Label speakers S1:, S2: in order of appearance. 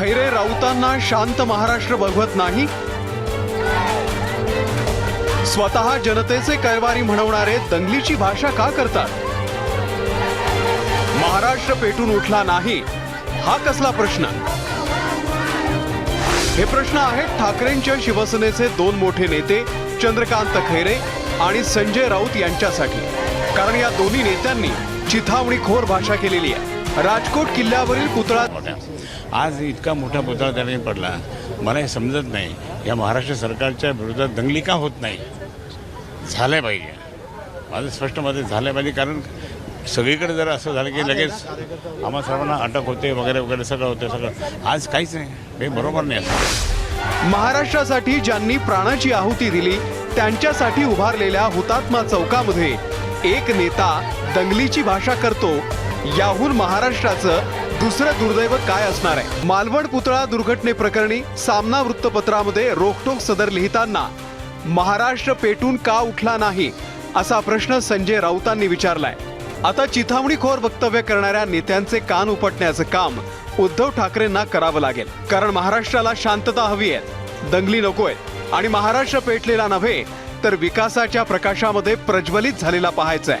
S1: खैरे राऊतांना शांत महाराष्ट्र बघवत नाही? स्वतः जनतेचे कैवारी म्हणवणारे दंगलीची भाषा का करतात? महाराष्ट्र पेटून उठला नाही हा कसला प्रश्न? हे प्रश्न आहेत ठाकरेंच्या शिवसेनेचे दोन मोठे नेते चंद्रकांत खैरे आणि संजय राऊत यांच्यासाठी. कारण या दोन्ही नेत्यांनी चिथावणीखोर भाषा केलेली आहे. राजकोट किल्ल्यावरील पुतळा
S2: आज इतका मोठा पुतळा त्याने पडला. मला हे समजत नाही. या महाराष्ट्र सरकारच्या विरोधात दंगली का होत नाही? झाल्या पाहिजे. माझं स्पष्ट मत झाल्या पाहिजे. कारण सगळीकडे जर असं झालं की लगेच आम्हा सर्वांना अटक होते वगैरे वगैरे सगळं होतं सगळं. आज काहीच नाही. हे बरोबर नाही असं.
S1: महाराष्ट्रासाठी ज्यांनी प्राणाची आहुती दिली त्यांच्यासाठी उभारलेल्या हुतात्मा चौकामध्ये एक नेता दंगलीची भाषा करतो याहून महाराष्ट्राचं दुसरं दुर्दैव काय असणार आहे? मालवण पुतळा दुर्घटनेप्रकरणी सामना वृत्तपत्रामध्ये रोखटोक सदर लिहिताना महाराष्ट्र पेटून का उठला नाही? असा प्रश्न संजय राऊतांनी विचारलाय. आता चिथावणीखोर वक्तव्य करणाऱ्या नेत्यांचे कान उपटण्याचं काम उद्धव ठाकरेंना करावं लागेल. कारण महाराष्ट्राला शांतता हवी आहे. दंगली नकोय. आणि महाराष्ट्र पेटलेला नव्हे तर विकासाच्या प्रकाशामध्ये प्रज्वलित झालेला पाहायचा आहे